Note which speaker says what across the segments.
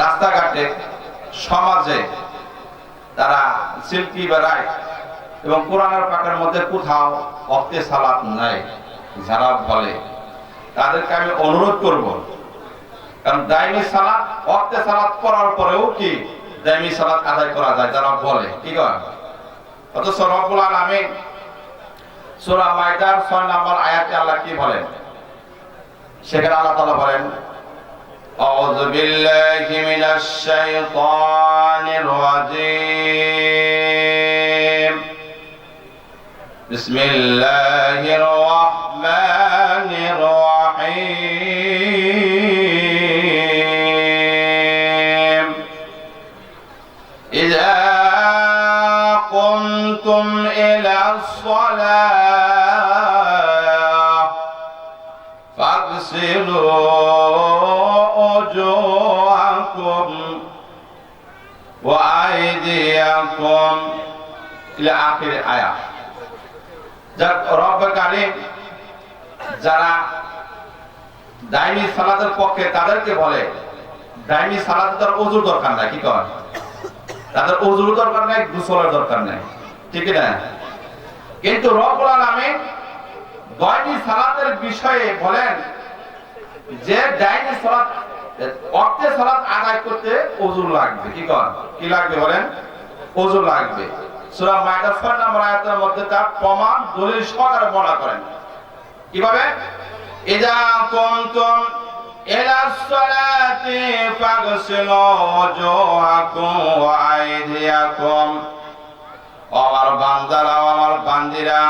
Speaker 1: রাস্তাঘাটে, সমাজে তারা সিল্কি বেড়ায় এবং কোরআনের পাকের মধ্যে কোথাও অক্তে সালাত নাই, যারা বলে। তাদেরকে আমি অনুরোধ করব, কারণ দাইমি সালাত, অক্তে সালাত করার পরেও কি দাইমি সালাত আদায় করা যায়, যারা বলে, কি কয়? অথচ রব্বুল আলামিন সূরা মাইদার 6 নম্বর আয়াতে আল্লাহ কি বলেন? সেখানে আল্লাহ তাআলা বলেন أعوذ بالله من الشيطان الرجيم. بسم الله الرحمن الرحيم. إذا قمتم إلى الصلاة আলাইকুম ইলা আখির আয়া। যার রব্বের কারিম যারা দাইমি সালাতের পক্ষে তাদেরকে বলে দাইমি সালাত তার অজুর দরকার নাই, কি কর তাদের অজুর দরকার নাই, গুসলের দরকার নাই, ঠিক না? কিন্তু রব্বুল আলামিন দাইমি সালাতের বিষয়ে বলেন যে ডাইনি সালাত অর্থে সালাত আদায় করতে অজুর লাগবে, কি কর কি লাগবে বলেন? ওজুর লাগবে। সূরা মাইদা 6 নম্বর আয়াতের মধ্যে তার প্রমাণ, দলিল সহকারে বর্ণনা করেন। কীভাবে? কুনতুম ইলা সালাতি ফাগসিলু ওয়াজুহাকুম ওয়া আইদিয়াকুম। আমার বান্দারা আমার বান্দিরা,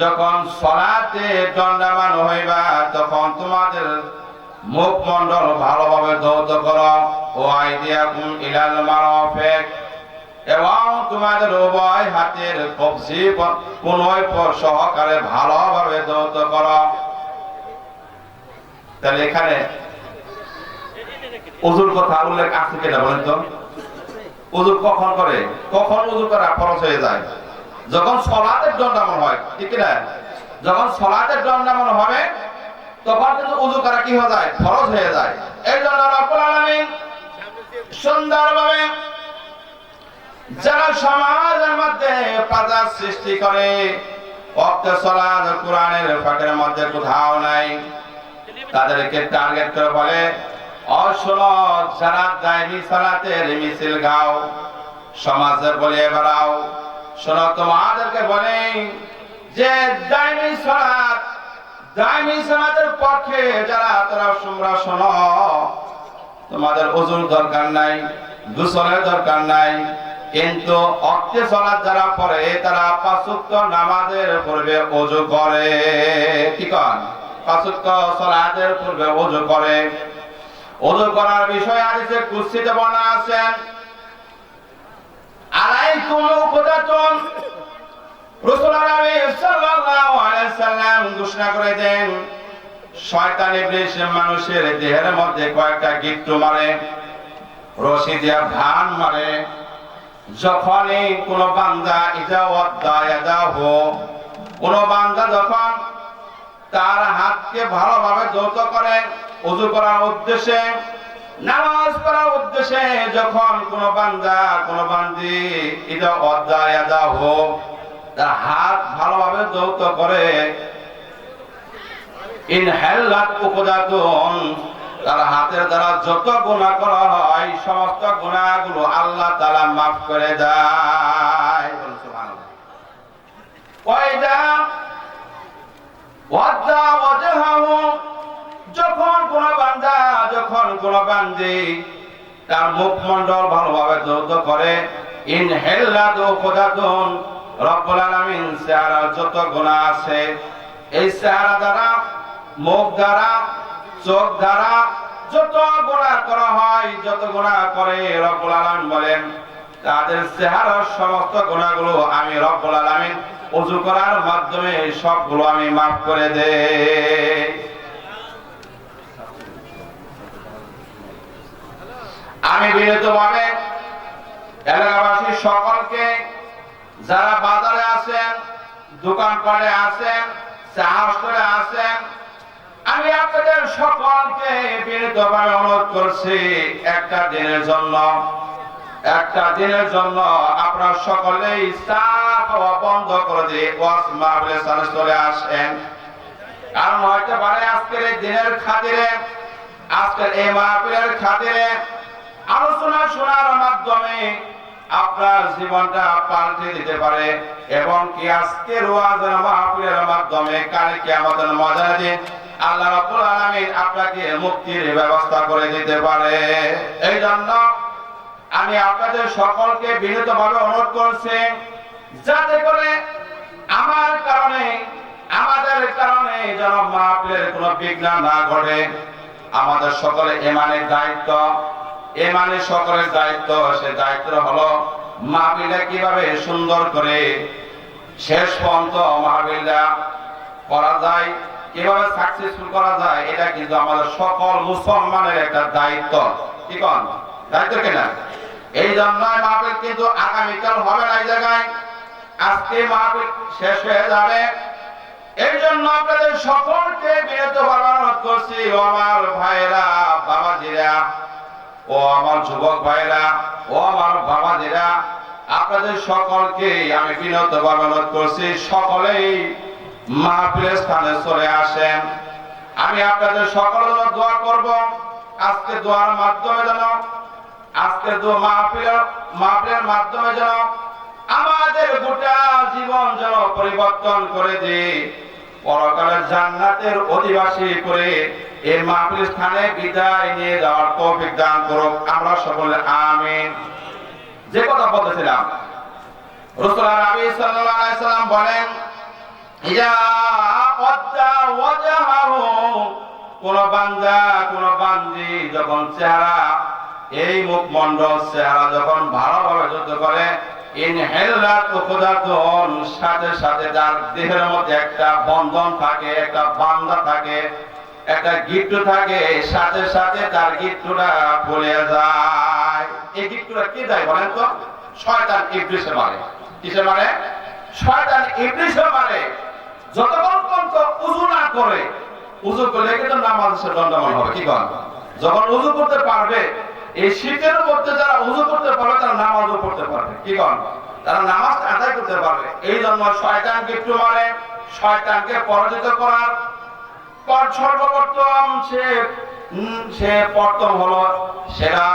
Speaker 1: যখন সলাতে দণ্ডামান হইবা, তখন তোমাদের মুখমণ্ডল ভালোভাবে ধৌত করো। ও আইদিয়াকুম ইলাল মারাফিক। এবং তোমাদের উভয় হাতের কবজি কোনই সহকারে ভালোভাবে ধৌত করো। তাহলে এখানে উজুর কথা উল্লেখ আছে কিনা বলেন তো? উজুর কখন করে? কখন উজু করা ফরজ হয়ে যায়? যখন সলাতের দণ্ডামন হয়, ঠিক না যখন সলাতের দণ্ডামন হবে, তখন কিন্তু উজু করা কি হয়ে যায়? ফরজ হয়ে যায়। এই জন্য রব্বুল সুন্দরভাবে যারা সমাজের মধ্যে পাজার সৃষ্টি করে অক্ত সলাদ কোরআনের ফাঁকের মধ্যে কোথাও নাই। তাদেরকে টার্গেট করে বলে অশোন যারা দায়নি সালাতের মিছিল গাও, সমাজে বলে বেড়াও। শোনো, তোমাদেরকে বলে যে দায়নি সালাত দায়নি সালাতের পক্ষে যারা তোরা তোমরা শোনো, তোমাদের ওজুর দরকার নাই, গোসলের দরকার নাই কিন্তু অক্তে সালাত যারা পড়ে, তারা পাঁচুক্ত নামাজের পূর্বে ওজু করে। কি কন? পাঁচুক্ত সালাতের পূর্বে ওজু করে। ওজু করার বিষয় আদিতে কুস্তিতে বলা আছেন আলাইকুম উকদাতুন রাসূল মানুষের দেহের মধ্যে কয়েকটা গিট্টু মারে, রশি দিয়া ধান মারে। যখনই কোন বান্দা ইজা কোন বান্দা যখন তার হাতকে ভালোভাবে যৌত করে উজু করার উদ্দেশ্যে, নামাজ পড়ার উদ্দেশ্যে যখন কোন বান্দা, কোন বান্দি ইদা অদ্দা ইয়াদা হো, তার হাত ভালোভাবে যৌত করে ইন হেল্লাত উপদাতুন তার হাতের দ্বারা যত গুণা করা হয়, সমস্ত গুণাগুলো আল্লাহ তাআলা মাফ করে দেয়। যখন কোন বান্দা, যখন কোন বান্দি তার মুখমণ্ডল ভালোভাবে যৌত করে, ইন হেল্লাতু উপদাতুন রব্বুল আলামিন যত গুণা আছে, এই চেহারা দ্বারা, মুখ দ্বারা চোখ দ্বারা যত গোনা করা হয়, যত গোনা করে রব্বুল আলামিন বলেন, তাদের চেহারার সমস্ত গুণাগুলো আমি রব্বুল আলামিন ওযু করার মাধ্যমে সবগুলো আমি মাফ করে দেই। আমি বিনীতভাবে এলাকাবাসী সকলকে, যারা বাজারে আছেন দোকান পাটে আছেন, চা করে আছেন, আমি সকলকে বিনীতভাবে অনুরোধ একটা দিনের জন্য, একটা দিনের জন্য আপনারা বন্ধ করে দিয়ে আসেন। কারণ পারে আজকের এই দিনের খাতিরে, আজকের এই মাহফিলের খাতিরে আলোচনা শোনার মাধ্যমে আপনার জীবনটা পাল্টে দিতে পারে, এবং কি আজকের ওয়াজের মাহফিলের মাধ্যমে কালকে আমাদের মজা দিন আল্লাহ রাব্বুল আলামিন আপনাকে মুক্তির ব্যবস্থা করে দিতে পারে। এই জন্য আমি আপনাদের সকলকে বিনীতভাবে অনুরোধ করছি, যাতে করে আমার কারণে, আমাদের কারণে যেন মাহফিলের কোনো বিঘ্ন না ঘটে। আমাদের সকলে এমানের দায়িত্ব এমানের সকলের দায়িত্ব, সে দায়িত্ব হলো মাহফিলটা কীভাবে সুন্দর করে শেষ পর্যন্ত মাহফিলটা করা যায়, কীভাবে সাকসেসফুল করা যায়, এটা কিন্তু আমাদের সকল মুসলমানের একটা দায়িত্ব। কি কন? দায়িত্ব কিনা এই জন্য মাহফিল কিন্তু আগামীকাল হবে না এই জায়গায়। আজকে মাহফিল শেষ হয়ে যাবে। এই জন্য আপনাদের সকলকে বিরত অনুরোধ করছি, ও আমার ভাইরা বাবাজিরা, ও আমার যুবক ভাইরা ও আমার বাবাজিরা। আপনাদের সকলকে আমি বিনত অনুরোধ করছি, সকলেই মাহফিলের স্থানে চলে আসেন। আমি আপনাদের সকলের জন্য দোয়া করব। আজকে দোয়ার মাধ্যমে যেন, আজকে মাহফিলের মাহফিলের মাধ্যমে যেন আমাদের গোটা জীবন যেন পরিবর্তন করে দিই পরকালের জান্নাতের অধিবাসী করে এই মাহফিল স্থানে বিদায় নিয়ে যাওয়ার তৌফিক দান করুক। আমরা সকলে আমিন। যে কথা বলতেছিলাম সাল্লাল্লাহু আলাইহি সাল্লাম বলেন কোন বান্দা, কোন বান্দি যখন চেহারা, এই মুখমণ্ডল চেহারা যখন ভালোভাবে যুদ্ধ করে সাথে সাথে তার দেহের মধ্যে একটা বন্ধন থাকে, একটা বান্ধা থাকে, একটা গিট্টু থাকে, সাথে সাথে তার গিট্টুটা খুলে যায়। এই গিট্টুটা কি দেয় বলেন তো? শয়তান ইবলিসে মারে। কিসে মারে? শয়তান ইবলিসে মারে। যতক্ষণ পর্যন্ত উজু না করে, উজু করলে কিন্তু নামাজ সে দণ্ডমান হবে। কি যখন উজু করতে পারবে, এই শীতের মধ্যে যারা উজু করতে পারবে, তারা নামাজও পড়তে পারবে। কি তারা নামাজ আদায় করতে পারবে। এই জন্য মারে, শয়তানকে পরাজিত করার পর সর্বপ্রথম সে সে প্রথম হলো সেটা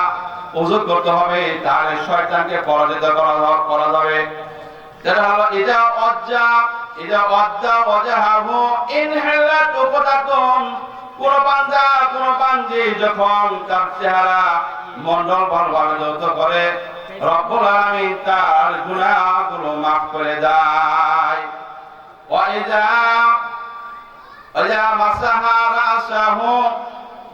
Speaker 1: উজু করতে হবে, তাহলে শয়তানকে পরাজিত করা করা যাবে। যেটা হলো ইজা অজ্জা ইজা অজ্জা ওয়াজাহাহু ইনহালাত কোন বান্দা, কোন বান্দি যখন তার চেহারা মন্ডল করে, রব্বুল আলামিন তার গুনাহগুলো করে দেয়। ওয়াইজা ওয়াইজা মাসাহা রাসাহু,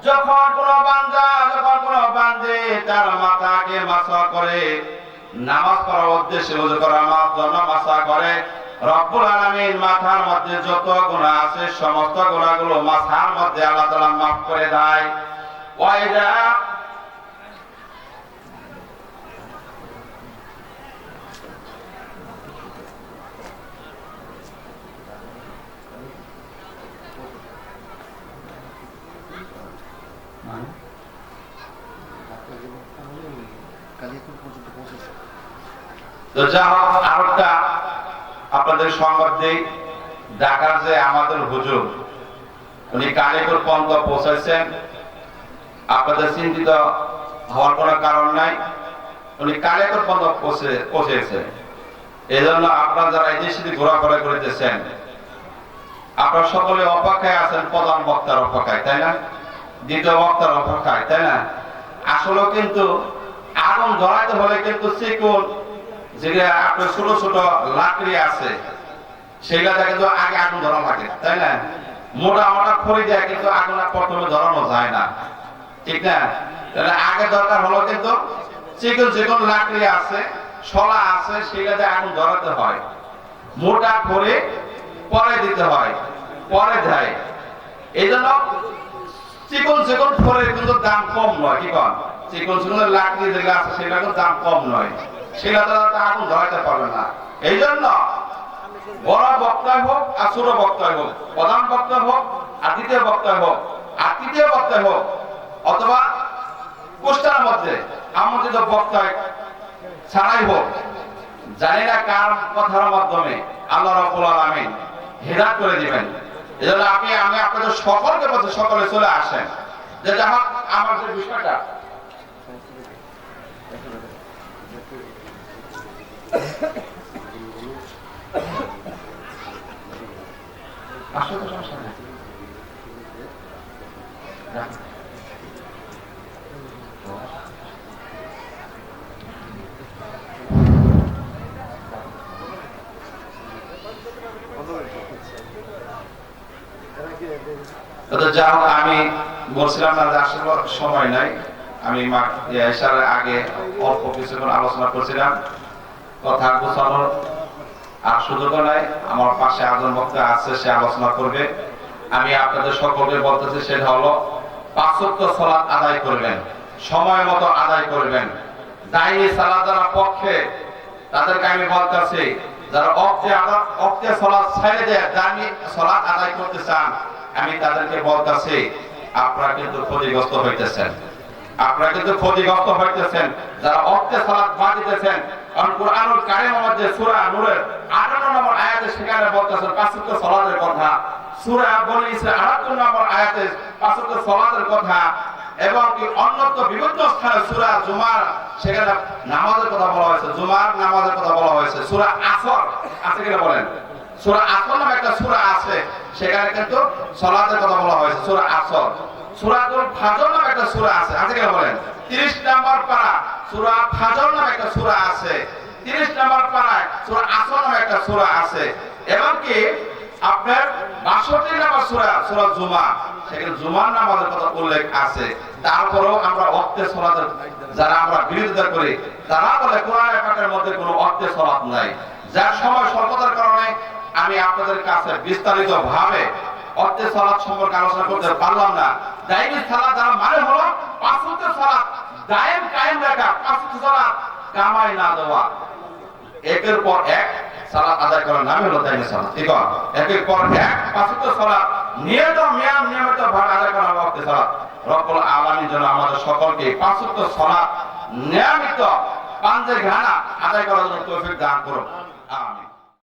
Speaker 1: যখন কোন বান্দা, যখন কোন বান্দে তার মাথাকে মাসা করে নামাজ পড়ার উদ্দেশ্যে ওযু করার জন্য মাসা করে। রব্বুল আলামিন মাথার মধ্যে যত গুনাহ আছে, সমস্ত গুনাহগুলো মাথার মধ্যে আল্লাহ তাআলা মাফ করে দেয়। ওয়াইদা তো যা হোক, আরেকটা আপনাদের সংবাদ দিই। ঢাকার যে আমাদের হুজুর, উনি কালীপুর পর্যন্ত পৌঁছাইছেন। আপনাদের চিন্তিত হওয়ার কোনো কারণ নাই। উনি কালীপুর পর্যন্ত পৌঁছে, পৌঁছেছেন। এই জন্য আপনারা যারা এই দেশে ঘোরাফেরা করিতেছেন, আপনারা সকলে অপেক্ষায় আছেন প্রধান বক্তার অপেক্ষায়, তাই না? দ্বিতীয় বক্তার অপেক্ষায়, তাই না? আসলে কিন্তু আগুন ধরাইতে হলে কিন্তু চিকুন যেটা আপনার ছোট ছোট লাকড়ি আছে সেগুলাতে কিন্তু আগে আগুন ধরা লাগে, তাই না? মোটা মোটা খড়ি দেয় কিন্তু আগুন প্রথমে ধরানো যায় না, ঠিক না? তাহলে আগে দরকার হলো কিন্তু চিকন চিকন লাকড়ি আছে শলা আছে সেগুলাতে আগুন ধরাতে হয়। মোটা করে পরে দিতে হয়, পরে দেয় এই জন্য চিকন চিকন ফলের কিন্তু দাম কম নয়, কি কন? চিকন চিকন লাকড়ি যেগুলো আছে সেগুলো কিন্তু দাম কম নয়। সেগুলো তো আগুন ধরাতে পারবে না। এই জন্য বড় বক্তায় হোক আর ছোট বক্তায় হোক, প্রধান বক্তা হোক আর দ্বিতীয় বক্তায় হোক আর বক্তায় হোক, অথবা পোস্টার মধ্যে আমন্ত্রিত বক্তায় ছাড়াই হোক, জানি না কার কথার মাধ্যমে আল্লাহ রাব্বুল আলামিন হেদায়েত করে দিবেন। এজন্য আপনি আমি আপনাদের সকলকে বলছি, সকলে চলে আসেন। যে যাহা আমার যে বিষয়টা। যা হোক আমি বলছিলাম না যে আসলে সময় নাই। আমি ইয়ে আগে অল্প কিছুক্ষণ আলোচনা করছিলাম। কথা গোছানোর আর সুযোগও নাই। আমার পাশে আজন বক্তা আছে, সে আলোচনা করবে। আমি আপনাদের সকলকে বলতেছি, সেটা হলো পাঁচত্ব সলাৎ আদায় করবেন, সময় মতো আদায় করবেন। দায়ী সালাদ পক্ষে, তাদেরকে আমি বলতেছি, যারা অক্তে আদা- অক্তে সলাৎ ছেড়ে দেয়, দামি সলাৎ আদায় করতে চান, আমি তাদেরকে বলতেছি, আপনারা কিন্তু ক্ষতিগ্রস্ত হইতেছেন। আপনারা কিন্তু ক্ষতিগ্রস্ত হইতেছেন, যারা অক্তে সালাত বাদ কারণ কোরআনুল কারিমের মধ্যে সূরা নূরের 58 নম্বর আয়াতে সেখানে বলতেছেন পাঁচত্ব সালাতের কথা। সূরা বনি ইসরাঈল 78 নম্বর আয়াতে পাঁচত্ব সালাতের কথা। এবং অন্যত্র বিভিন্ন স্থানে সূরা জুমার সেখানে নামাজের কথা বলা হয়েছে, জুমার নামাজের কথা বলা হয়েছে। সূরা আসর আছে কিনা বলেন? সূরা আসর নামে একটা সূরা আছে, সেখানে কিন্তু সালাতের কথা বলা হয়েছে, সূরা আসর। সূরাতুল নামে একটা সূরা আছে। আছে কিনা বলেন? 30 নাম্বার পারা সূরা নামে একটা সূরা আছে। 30 নাম্বার পারায় সূরা নামে একটা সূরা আছে। এবং কি আপনার 62 নাম্বার সূরা সূরা জুমা। সেখানে জুমার নামাজের কথা উল্লেখ আছে। তারপরেও আমরা সালাতের যারা আমরা বিরোধিতা করি, তারা বলে কোরআন মধ্যে কোনো সালাত নাই। যার সময় স্বল্পতার কারণে আমি আপনাদের কাছে বিস্তারিত ভাবে অর্থে সালাত সম্পর্কে আলোচনা করতে পারলাম না। দায়ী সালাত যারা মানে হলো পাঁচ দায়েম কায়েম রাখা পাঁচ সালাত কামাই না দেওয়া। একের পর এক সালাত আদায় করার নাম হলো সালাত ঠিক একের পর এক সালাত মিয়াম নিয়মিত ভাবে আদায় করা হবে সালাত আমাদের সকলকে সালাত নিয়মিত পাঞ্জে ঘানা আদায় করার জন্য তৌফিক দান করুন।